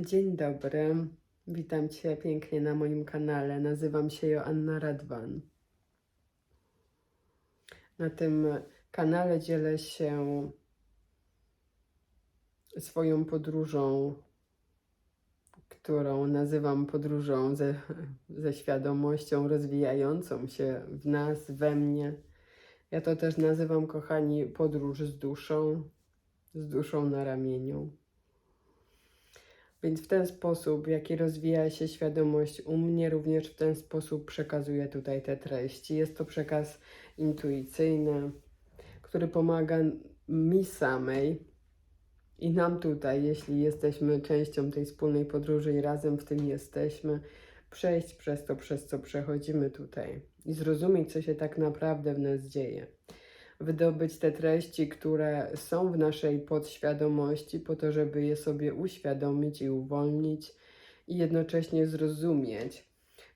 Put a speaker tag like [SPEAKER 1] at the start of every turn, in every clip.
[SPEAKER 1] Dzień dobry, witam Cię pięknie na moim kanale. Nazywam się Joanna Radwan. Na tym kanale dzielę się swoją podróżą, którą nazywam podróżą ze, ze świadomością rozwijającą się w nas, we mnie. Ja to też nazywam, kochani, podróż z duszą, z duszą na ramieniu. Więc w ten sposób, w jaki rozwija się świadomość u mnie, również w ten sposób przekazuję tutaj te treści. Jest to przekaz intuicyjny, który pomaga mi samej i nam tutaj, jeśli jesteśmy częścią tej wspólnej podróży i razem w tym jesteśmy, przejść przez to, przez co przechodzimy tutaj i zrozumieć, co się tak naprawdę w nas dzieje wydobyć te treści, które są w naszej podświadomości, po to, żeby je sobie uświadomić i uwolnić i jednocześnie zrozumieć,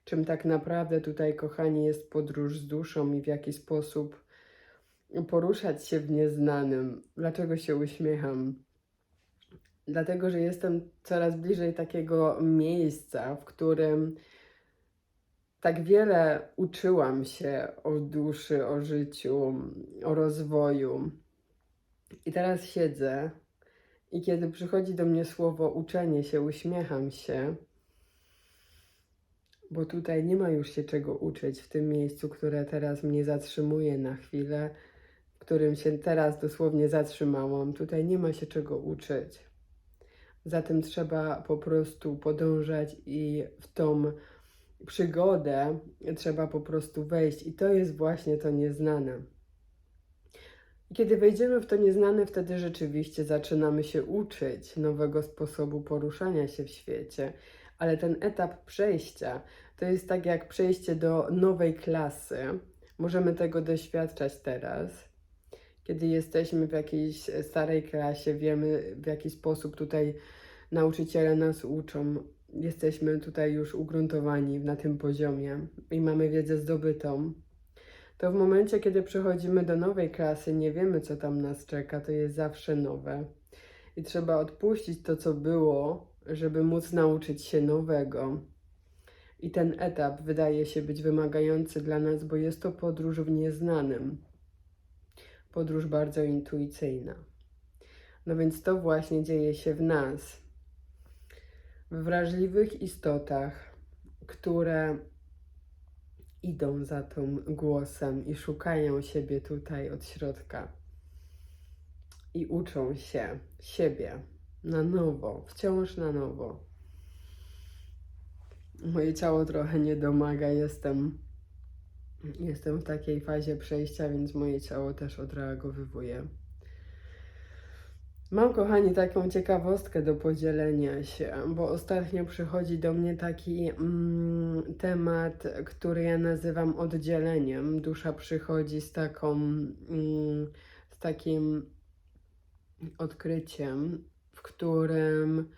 [SPEAKER 1] czym tak naprawdę tutaj, kochani, jest podróż z duszą i w jaki sposób poruszać się w nieznanym. Dlaczego się uśmiecham? Dlatego, że jestem coraz bliżej takiego miejsca, w którym tak wiele uczyłam się o duszy, o życiu, o rozwoju. I teraz siedzę i kiedy przychodzi do mnie słowo uczenie się, uśmiecham się, bo tutaj nie ma już się czego uczyć w tym miejscu, które teraz mnie zatrzymuje na chwilę, w którym się teraz dosłownie zatrzymałam. Tutaj nie ma się czego uczyć. Zatem trzeba po prostu podążać i w tą przygodę trzeba po prostu wejść, i to jest właśnie to nieznane. Kiedy wejdziemy w to nieznane, wtedy rzeczywiście zaczynamy się uczyć nowego sposobu poruszania się w świecie, ale ten etap przejścia to jest tak jak przejście do nowej klasy. Możemy tego doświadczać teraz. Kiedy jesteśmy w jakiejś starej klasie, wiemy w jaki sposób tutaj nauczyciele nas uczą, jesteśmy tutaj już ugruntowani na tym poziomie i mamy wiedzę zdobytą, to w momencie, kiedy przechodzimy do nowej klasy, nie wiemy, co tam nas czeka, to jest zawsze nowe. I trzeba odpuścić to, co było, żeby móc nauczyć się nowego. I ten etap wydaje się być wymagający dla nas, bo jest to podróż w nieznanym. Podróż bardzo intuicyjna. No więc to właśnie dzieje się w nas wrażliwych istotach, które idą za tym głosem i szukają siebie tutaj od środka i uczą się siebie na nowo, wciąż na nowo. Moje ciało trochę nie domaga, jestem, jestem w takiej fazie przejścia, więc moje ciało też odreagowywuje. Mam, kochani, taką ciekawostkę do podzielenia się, bo ostatnio przychodzi do mnie taki mm, temat, który ja nazywam oddzieleniem. Dusza przychodzi z taką, mm, z takim odkryciem, w którym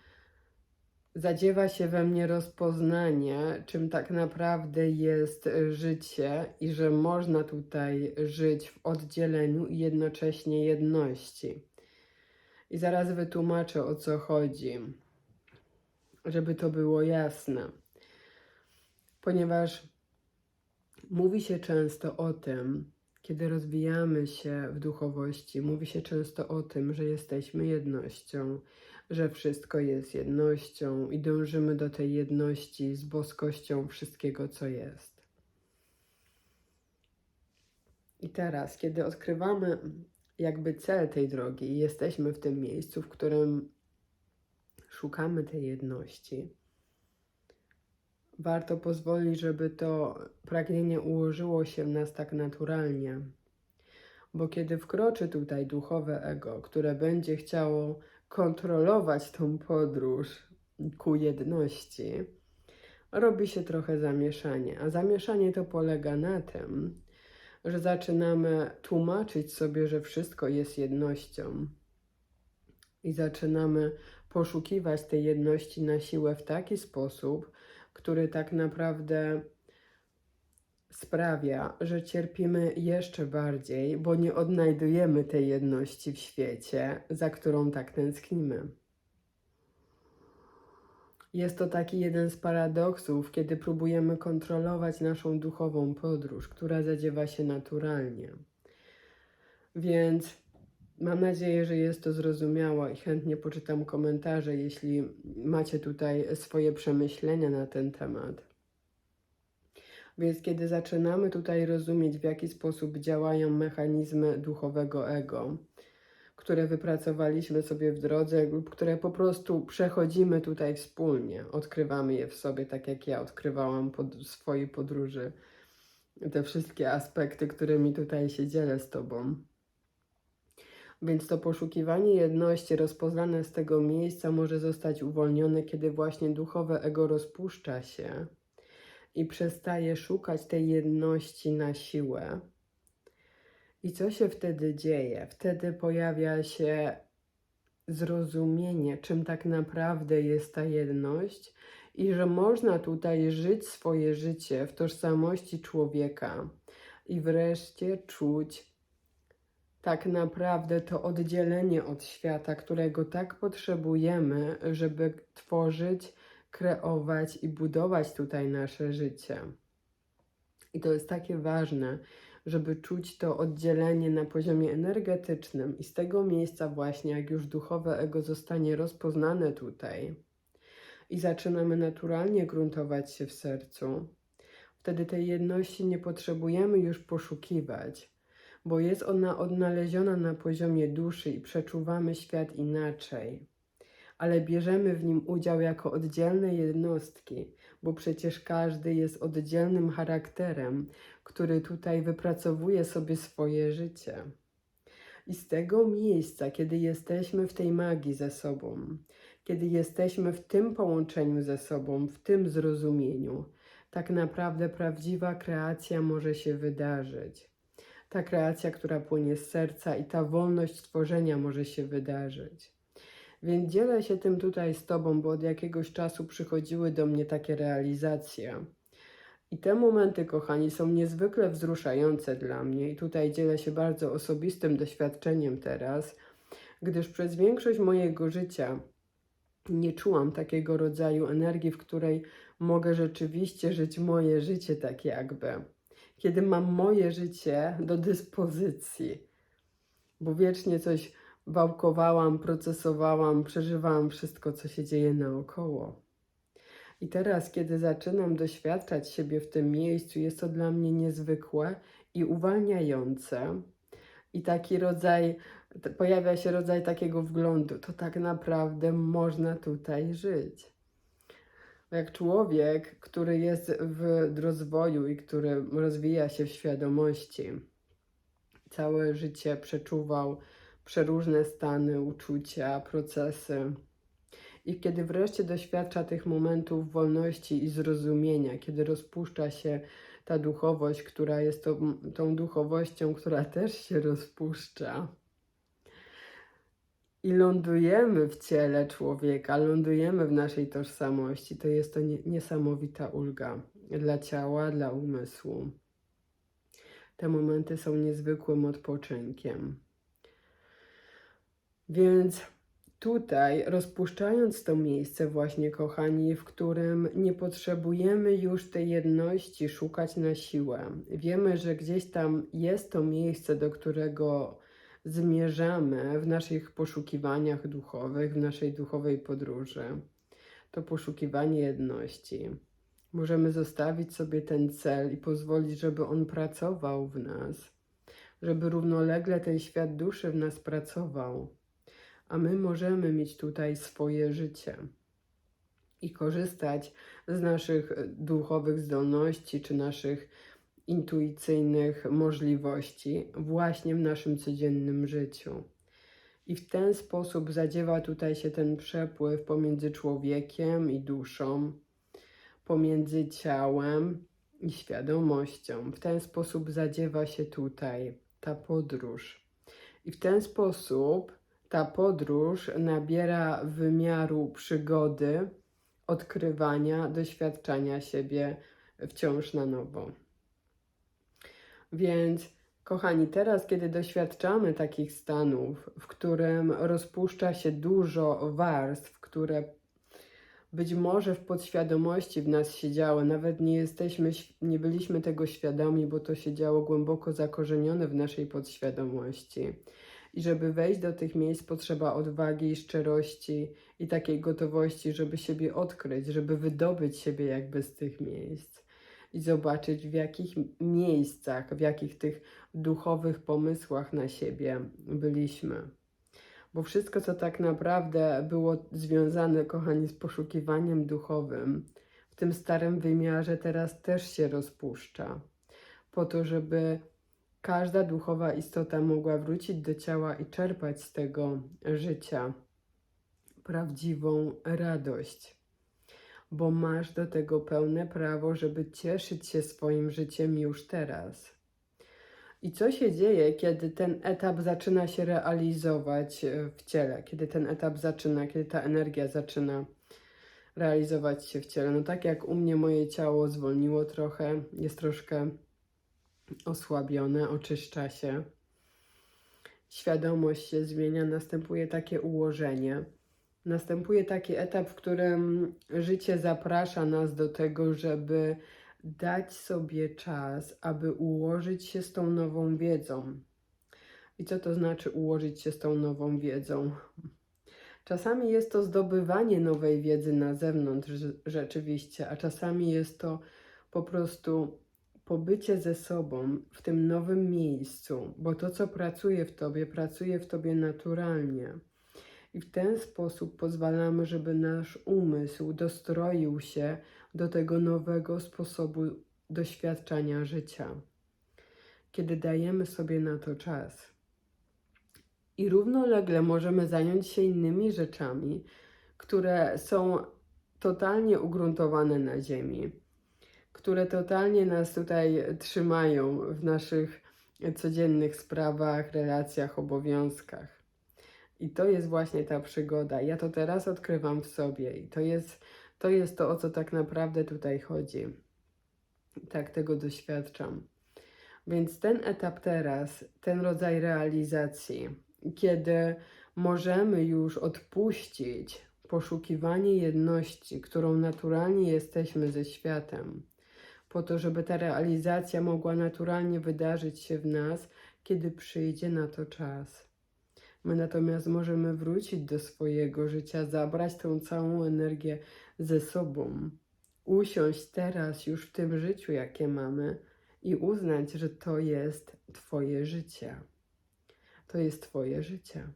[SPEAKER 1] zadziewa się we mnie rozpoznanie, czym tak naprawdę jest życie i że można tutaj żyć w oddzieleniu i jednocześnie jedności. I zaraz wytłumaczę o co chodzi, żeby to było jasne. Ponieważ mówi się często o tym, kiedy rozwijamy się w duchowości, mówi się często o tym, że jesteśmy jednością, że wszystko jest jednością i dążymy do tej jedności z boskością wszystkiego, co jest. I teraz, kiedy odkrywamy jakby cel tej drogi jesteśmy w tym miejscu, w którym szukamy tej jedności, warto pozwolić, żeby to pragnienie ułożyło się w nas tak naturalnie. Bo kiedy wkroczy tutaj duchowe ego, które będzie chciało kontrolować tą podróż ku jedności, robi się trochę zamieszanie. A zamieszanie to polega na tym, że zaczynamy tłumaczyć sobie, że wszystko jest jednością i zaczynamy poszukiwać tej jedności na siłę w taki sposób, który tak naprawdę sprawia, że cierpimy jeszcze bardziej, bo nie odnajdujemy tej jedności w świecie, za którą tak tęsknimy. Jest to taki jeden z paradoksów, kiedy próbujemy kontrolować naszą duchową podróż, która zadziewa się naturalnie. Więc mam nadzieję, że jest to zrozumiałe i chętnie poczytam komentarze, jeśli macie tutaj swoje przemyślenia na ten temat. Więc kiedy zaczynamy tutaj rozumieć, w jaki sposób działają mechanizmy duchowego ego, które wypracowaliśmy sobie w drodze lub które po prostu przechodzimy tutaj wspólnie, odkrywamy je w sobie, tak jak ja odkrywałam pod swojej podróży, te wszystkie aspekty, którymi tutaj się dzielę z Tobą. Więc to poszukiwanie jedności rozpoznane z tego miejsca może zostać uwolnione, kiedy właśnie duchowe ego rozpuszcza się i przestaje szukać tej jedności na siłę. I co się wtedy dzieje? Wtedy pojawia się zrozumienie, czym tak naprawdę jest ta jedność i że można tutaj żyć swoje życie w tożsamości człowieka i wreszcie czuć tak naprawdę to oddzielenie od świata, którego tak potrzebujemy, żeby tworzyć, kreować i budować tutaj nasze życie. I to jest takie ważne, żeby czuć to oddzielenie na poziomie energetycznym i z tego miejsca właśnie, jak już duchowe ego zostanie rozpoznane tutaj i zaczynamy naturalnie gruntować się w sercu, wtedy tej jedności nie potrzebujemy już poszukiwać, bo jest ona odnaleziona na poziomie duszy i przeczuwamy świat inaczej. Ale bierzemy w nim udział jako oddzielne jednostki, bo przecież każdy jest oddzielnym charakterem, który tutaj wypracowuje sobie swoje życie. I z tego miejsca, kiedy jesteśmy w tej magii ze sobą, kiedy jesteśmy w tym połączeniu ze sobą, w tym zrozumieniu, tak naprawdę prawdziwa kreacja może się wydarzyć. Ta kreacja, która płynie z serca i ta wolność tworzenia może się wydarzyć. Więc dzielę się tym tutaj z Tobą, bo od jakiegoś czasu przychodziły do mnie takie realizacje. I te momenty, kochani, są niezwykle wzruszające dla mnie, i tutaj dzielę się bardzo osobistym doświadczeniem teraz, gdyż przez większość mojego życia nie czułam takiego rodzaju energii, w której mogę rzeczywiście żyć moje życie tak jakby. Kiedy mam moje życie do dyspozycji, bo wiecznie coś wałkowałam, procesowałam, przeżywałam wszystko, co się dzieje naokoło. I teraz, kiedy zaczynam doświadczać siebie w tym miejscu, jest to dla mnie niezwykłe i uwalniające. I taki rodzaj, pojawia się rodzaj takiego wglądu, to tak naprawdę można tutaj żyć. Jak człowiek, który jest w rozwoju i który rozwija się w świadomości, całe życie przeczuwał przeróżne stany, uczucia, procesy. I kiedy wreszcie doświadcza tych momentów wolności i zrozumienia, kiedy rozpuszcza się ta duchowość, która jest tą, tą duchowością, która też się rozpuszcza. I lądujemy w ciele człowieka, lądujemy w naszej tożsamości. To jest to nie, niesamowita ulga dla ciała, dla umysłu. Te momenty są niezwykłym odpoczynkiem. Więc tutaj, rozpuszczając to miejsce, właśnie kochani, w którym nie potrzebujemy już tej jedności szukać na siłę. Wiemy, że gdzieś tam jest to miejsce, do którego zmierzamy w naszych poszukiwaniach duchowych, w naszej duchowej podróży. To poszukiwanie jedności. Możemy zostawić sobie ten cel i pozwolić, żeby on pracował w nas, żeby równolegle ten świat duszy w nas pracował a my możemy mieć tutaj swoje życie i korzystać z naszych duchowych zdolności czy naszych intuicyjnych możliwości właśnie w naszym codziennym życiu. I w ten sposób zadziewa tutaj się ten przepływ pomiędzy człowiekiem i duszą, pomiędzy ciałem i świadomością. W ten sposób zadziewa się tutaj ta podróż. I w ten sposób ta podróż nabiera wymiaru przygody, odkrywania, doświadczania siebie wciąż na nowo. Więc, kochani, teraz, kiedy doświadczamy takich stanów, w którym rozpuszcza się dużo warstw, które być może w podświadomości w nas siedziało, nawet nie jesteśmy, nie byliśmy tego świadomi, bo to siedziało głęboko zakorzenione w naszej podświadomości. I żeby wejść do tych miejsc, potrzeba odwagi szczerości i takiej gotowości, żeby siebie odkryć, żeby wydobyć siebie jakby z tych miejsc i zobaczyć, w jakich miejscach, w jakich tych duchowych pomysłach na siebie byliśmy. Bo wszystko, co tak naprawdę było związane, kochani, z poszukiwaniem duchowym, w tym starym wymiarze teraz też się rozpuszcza. Po to, żeby każda duchowa istota mogła wrócić do ciała i czerpać z tego życia prawdziwą radość. Bo masz do tego pełne prawo, żeby cieszyć się swoim życiem już teraz. I co się dzieje, kiedy ten etap zaczyna się realizować w ciele? Kiedy ten etap zaczyna, kiedy ta energia zaczyna realizować się w ciele? No tak jak u mnie moje ciało zwolniło trochę, jest troszkę osłabione, oczyszcza się. Świadomość się zmienia, następuje takie ułożenie. Następuje taki etap, w którym życie zaprasza nas do tego, żeby dać sobie czas, aby ułożyć się z tą nową wiedzą. I co to znaczy ułożyć się z tą nową wiedzą? Czasami jest to zdobywanie nowej wiedzy na zewnątrz rze- rzeczywiście, a czasami jest to po prostu pobycie ze sobą w tym nowym miejscu, bo to, co pracuje w tobie, pracuje w tobie naturalnie. I w ten sposób pozwalamy, żeby nasz umysł dostroił się do tego nowego sposobu doświadczania życia. Kiedy dajemy sobie na to czas. I równolegle możemy zająć się innymi rzeczami, które są totalnie ugruntowane na Ziemi, które totalnie nas tutaj trzymają w naszych codziennych sprawach, relacjach, obowiązkach. I to jest właśnie ta przygoda. Ja to teraz odkrywam w sobie i to jest to, jest to o co tak naprawdę tutaj chodzi. Tak tego doświadczam. Więc ten etap teraz, ten rodzaj realizacji, kiedy możemy już odpuścić poszukiwanie jedności, którą naturalnie jesteśmy ze światem, po to, żeby ta realizacja mogła naturalnie wydarzyć się w nas, kiedy przyjdzie na to czas. My natomiast możemy wrócić do swojego życia, zabrać tą całą energię ze sobą, usiąść teraz już w tym życiu, jakie mamy i uznać, że to jest Twoje życie. To jest Twoje życie.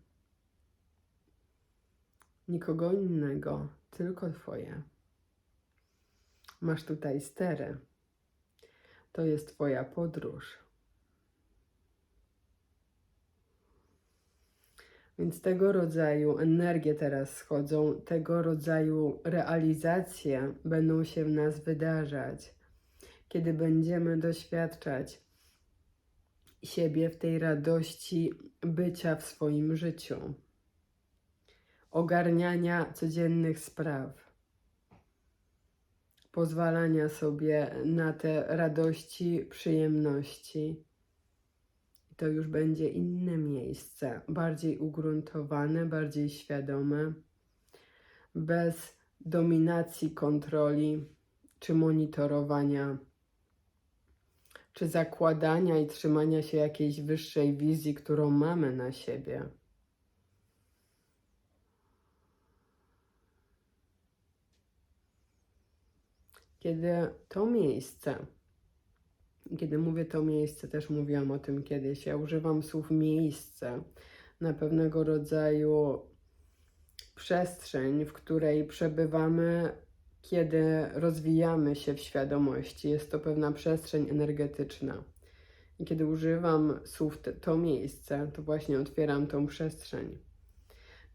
[SPEAKER 1] Nikogo innego, tylko Twoje. Masz tutaj stery. To jest Twoja podróż. Więc tego rodzaju energie teraz schodzą, tego rodzaju realizacje będą się w nas wydarzać, kiedy będziemy doświadczać siebie w tej radości bycia w swoim życiu, ogarniania codziennych spraw, pozwalania sobie na te radości, przyjemności to już będzie inne miejsce, bardziej ugruntowane, bardziej świadome, bez dominacji, kontroli czy monitorowania, czy zakładania i trzymania się jakiejś wyższej wizji, którą mamy na siebie. Kiedy to miejsce kiedy mówię to miejsce, też mówiłam o tym kiedyś. Ja używam słów miejsce na pewnego rodzaju przestrzeń, w której przebywamy, kiedy rozwijamy się w świadomości. Jest to pewna przestrzeń energetyczna. I kiedy używam słów te, to miejsce, to właśnie otwieram tą przestrzeń.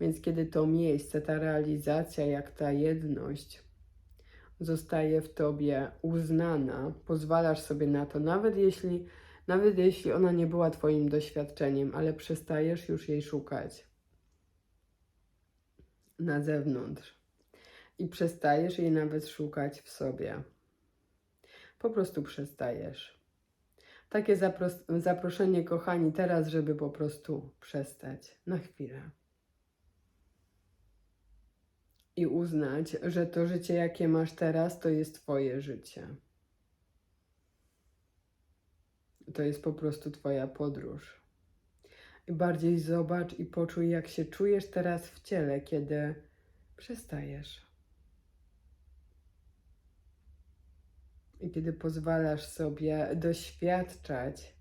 [SPEAKER 1] Więc kiedy to miejsce, ta realizacja, jak ta jedność, zostaje w tobie uznana, pozwalasz sobie na to, nawet jeśli, nawet jeśli ona nie była twoim doświadczeniem, ale przestajesz już jej szukać na zewnątrz i przestajesz jej nawet szukać w sobie. Po prostu przestajesz. Takie zapros- zaproszenie, kochani, teraz, żeby po prostu przestać na chwilę. I uznać, że to życie, jakie masz teraz, to jest Twoje życie. To jest po prostu Twoja podróż. I bardziej zobacz i poczuj, jak się czujesz teraz w ciele, kiedy przestajesz. I kiedy pozwalasz sobie doświadczać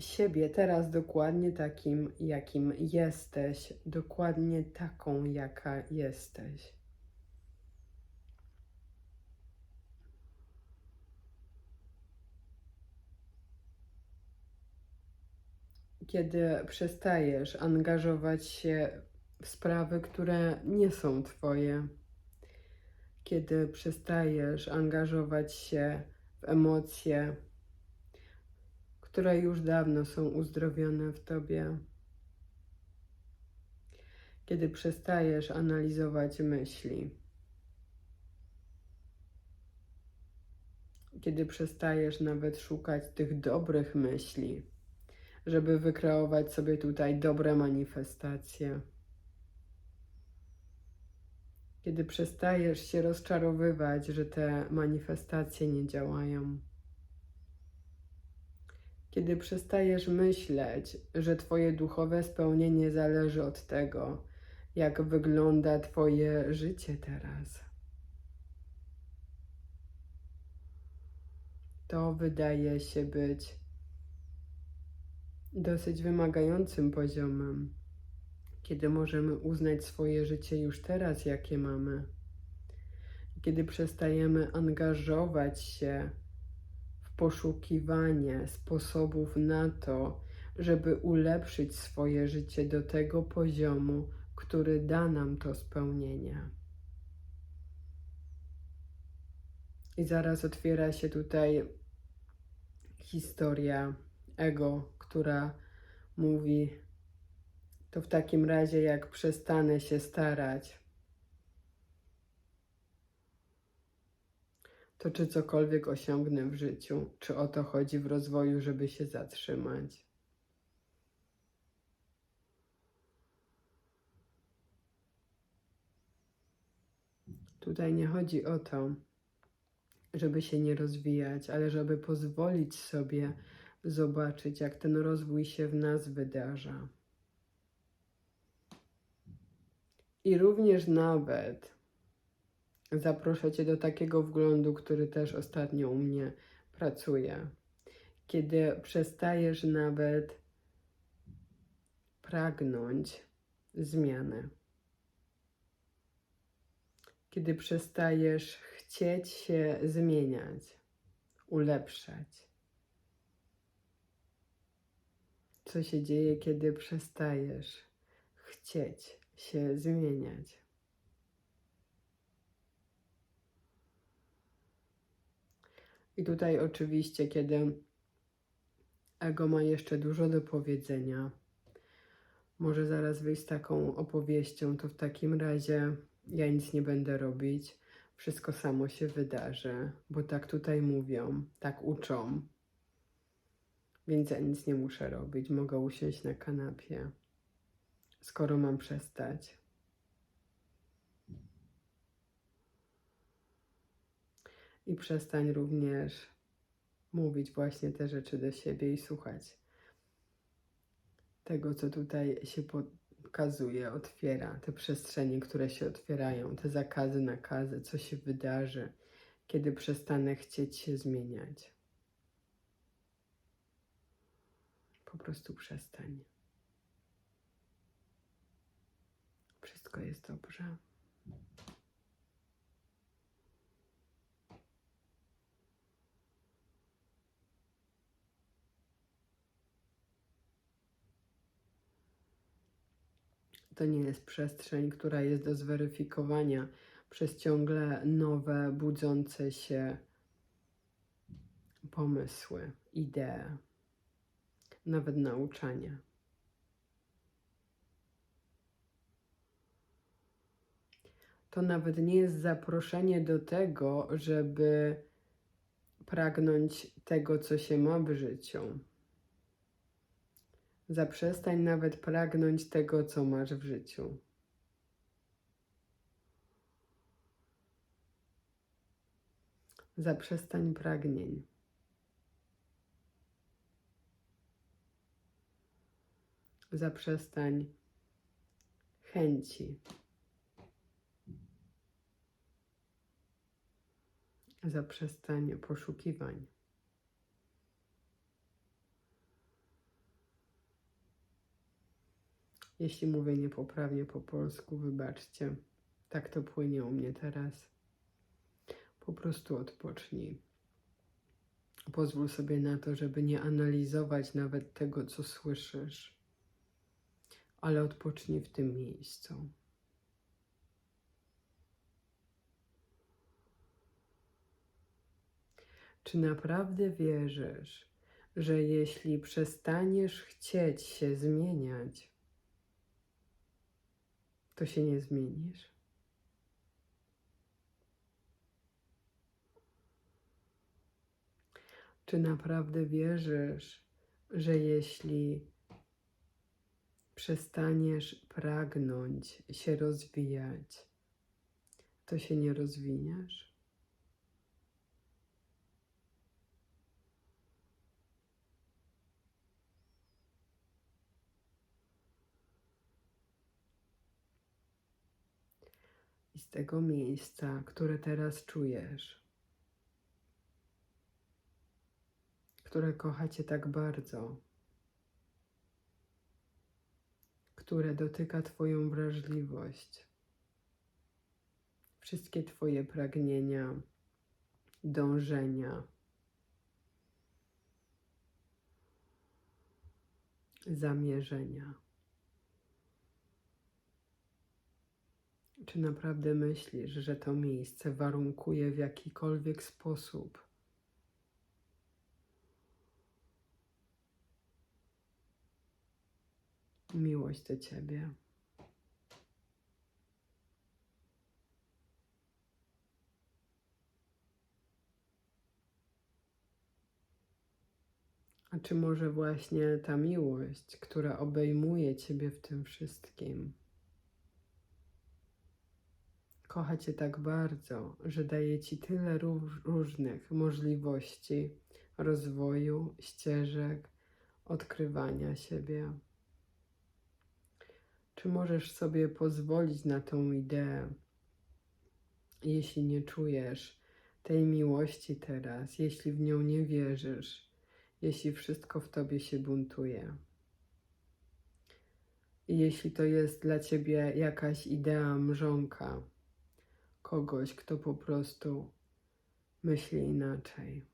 [SPEAKER 1] siebie teraz dokładnie takim, jakim jesteś, dokładnie taką, jaka jesteś. Kiedy przestajesz angażować się w sprawy, które nie są Twoje, kiedy przestajesz angażować się w emocje, które już dawno są uzdrowione w Tobie. Kiedy przestajesz analizować myśli, kiedy przestajesz nawet szukać tych dobrych myśli, żeby wykreować sobie tutaj dobre manifestacje. Kiedy przestajesz się rozczarowywać, że te manifestacje nie działają. Kiedy przestajesz myśleć, że Twoje duchowe spełnienie zależy od tego, jak wygląda Twoje życie teraz. To wydaje się być dosyć wymagającym poziomem, kiedy możemy uznać swoje życie już teraz, jakie mamy. Kiedy przestajemy angażować się poszukiwanie sposobów na to, żeby ulepszyć swoje życie do tego poziomu, który da nam to spełnienie. I zaraz otwiera się tutaj historia ego, która mówi: To w takim razie, jak przestanę się starać, to czy cokolwiek osiągnę w życiu? Czy o to chodzi w rozwoju, żeby się zatrzymać? Tutaj nie chodzi o to, żeby się nie rozwijać, ale żeby pozwolić sobie zobaczyć, jak ten rozwój się w nas wydarza. I również nawet zaproszę Cię do takiego wglądu, który też ostatnio u mnie pracuje. Kiedy przestajesz nawet pragnąć zmiany. Kiedy przestajesz chcieć się zmieniać, ulepszać. Co się dzieje, kiedy przestajesz chcieć się zmieniać? I tutaj oczywiście, kiedy ego ma jeszcze dużo do powiedzenia, może zaraz wyjść z taką opowieścią, to w takim razie ja nic nie będę robić, wszystko samo się wydarzy, bo tak tutaj mówią, tak uczą. Więc ja nic nie muszę robić, mogę usiąść na kanapie, skoro mam przestać. I przestań również mówić właśnie te rzeczy do siebie i słuchać tego, co tutaj się pokazuje, otwiera, te przestrzenie, które się otwierają, te zakazy, nakazy, co się wydarzy, kiedy przestanę chcieć się zmieniać. Po prostu przestań. Wszystko jest dobrze. To nie jest przestrzeń, która jest do zweryfikowania przez ciągle nowe, budzące się pomysły, idee, nawet nauczania. To nawet nie jest zaproszenie do tego, żeby pragnąć tego, co się ma w życiu Zaprzestań nawet pragnąć tego, co masz w życiu. Zaprzestań pragnień. Zaprzestań chęci. Zaprzestań poszukiwań. Jeśli mówię niepoprawnie po polsku, wybaczcie. Tak to płynie u mnie teraz. Po prostu odpocznij. Pozwól sobie na to, żeby nie analizować nawet tego, co słyszysz, ale odpocznij w tym miejscu. Czy naprawdę wierzysz, że jeśli przestaniesz chcieć się zmieniać, to się nie zmienisz? Czy naprawdę wierzysz, że jeśli przestaniesz pragnąć się rozwijać, to się nie rozwiniesz? Z tego miejsca, które teraz czujesz, które kochacie tak bardzo, które dotyka Twoją wrażliwość, wszystkie Twoje pragnienia, dążenia, zamierzenia. Czy naprawdę myślisz, że to miejsce warunkuje w jakikolwiek sposób miłość do Ciebie? A czy może właśnie ta miłość, która obejmuje Ciebie w tym wszystkim, kocha Cię tak bardzo, że daje Ci tyle róż- różnych możliwości rozwoju, ścieżek, odkrywania siebie? Czy możesz sobie pozwolić na tą ideę, jeśli nie czujesz tej miłości teraz, jeśli w nią nie wierzysz, jeśli wszystko w tobie się buntuje? I jeśli to jest dla ciebie jakaś idea mrzonka, kogoś, kto po prostu myśli inaczej,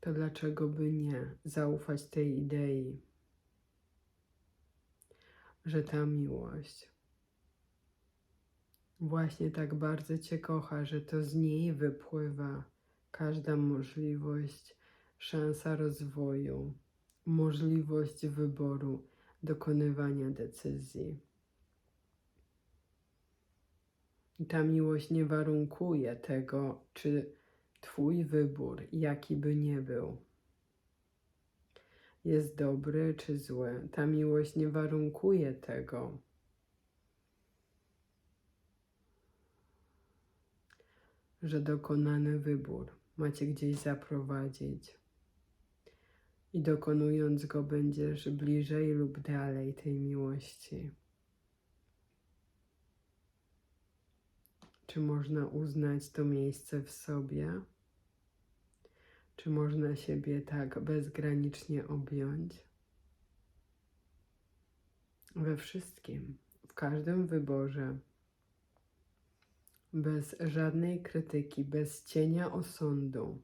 [SPEAKER 1] to dlaczego by nie zaufać tej idei, że ta miłość właśnie tak bardzo Cię kocha, że to z niej wypływa każda możliwość, szansa rozwoju, możliwość wyboru, dokonywania decyzji. I ta miłość nie warunkuje tego, czy Twój wybór, jaki by nie był, jest dobry czy zły. Ta miłość nie warunkuje tego. Że dokonany wybór macie gdzieś zaprowadzić i dokonując go będziesz bliżej lub dalej tej miłości. Czy można uznać to miejsce w sobie? Czy można siebie tak bezgranicznie objąć? We wszystkim, w każdym wyborze, bez żadnej krytyki, bez cienia osądu,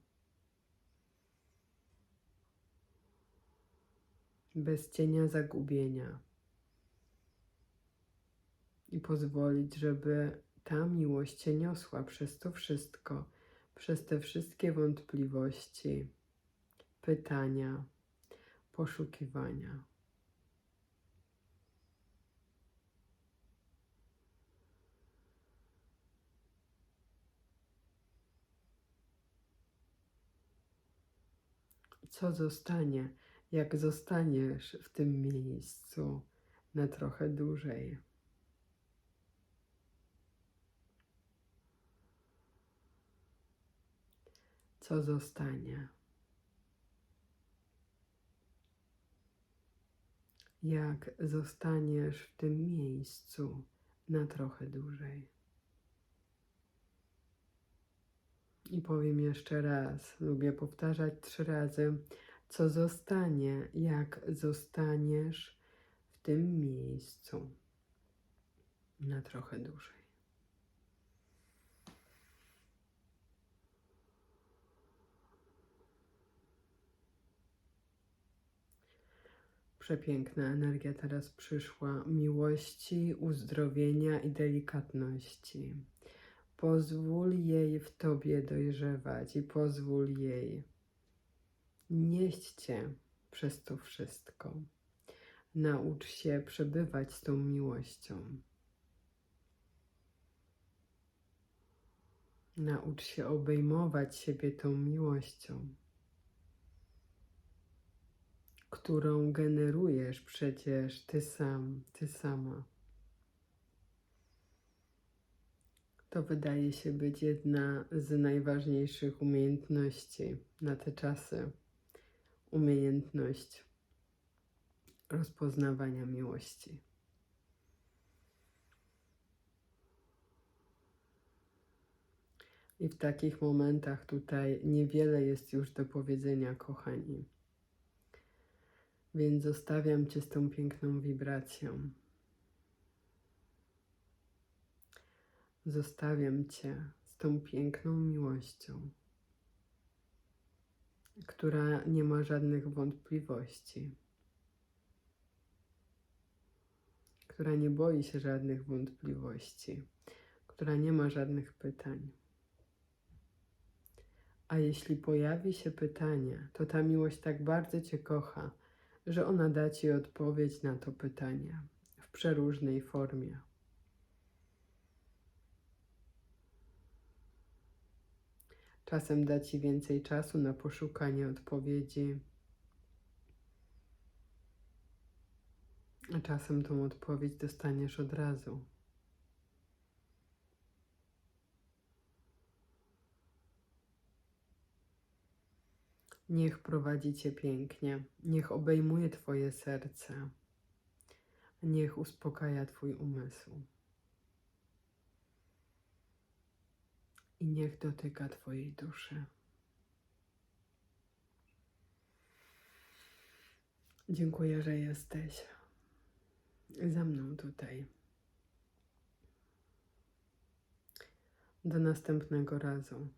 [SPEAKER 1] bez cienia zagubienia i pozwolić, żeby ta miłość Cię niosła przez to wszystko, przez te wszystkie wątpliwości, pytania, poszukiwania. Co zostanie, jak zostaniesz w tym miejscu na trochę dłużej? Co zostanie. Jak zostaniesz w tym miejscu na trochę dłużej. I powiem jeszcze raz, lubię powtarzać trzy razy, co zostanie, jak zostaniesz w tym miejscu na trochę dłużej. Przepiękna energia teraz przyszła miłości, uzdrowienia i delikatności. Pozwól jej w tobie dojrzewać i pozwól jej nieść cię przez to wszystko. Naucz się przebywać z tą miłością. Naucz się obejmować siebie tą miłością, którą generujesz przecież ty sam, ty sama. To wydaje się być jedna z najważniejszych umiejętności na te czasy. Umiejętność rozpoznawania miłości. I w takich momentach tutaj niewiele jest już do powiedzenia, kochani. Więc zostawiam Cię z tą piękną wibracją. Zostawiam Cię z tą piękną miłością, która nie ma żadnych wątpliwości, która nie boi się żadnych wątpliwości, która nie ma żadnych pytań. A jeśli pojawi się pytanie, to ta miłość tak bardzo Cię kocha, że ona da Ci odpowiedź na to pytanie w przeróżnej formie. Czasem da Ci więcej czasu na poszukanie odpowiedzi, a czasem tą odpowiedź dostaniesz od razu. Niech prowadzi Cię pięknie, niech obejmuje Twoje serce, niech uspokaja Twój umysł. I niech dotyka Twojej duszy. Dziękuję, że jesteś ze mną tutaj. Do następnego razu.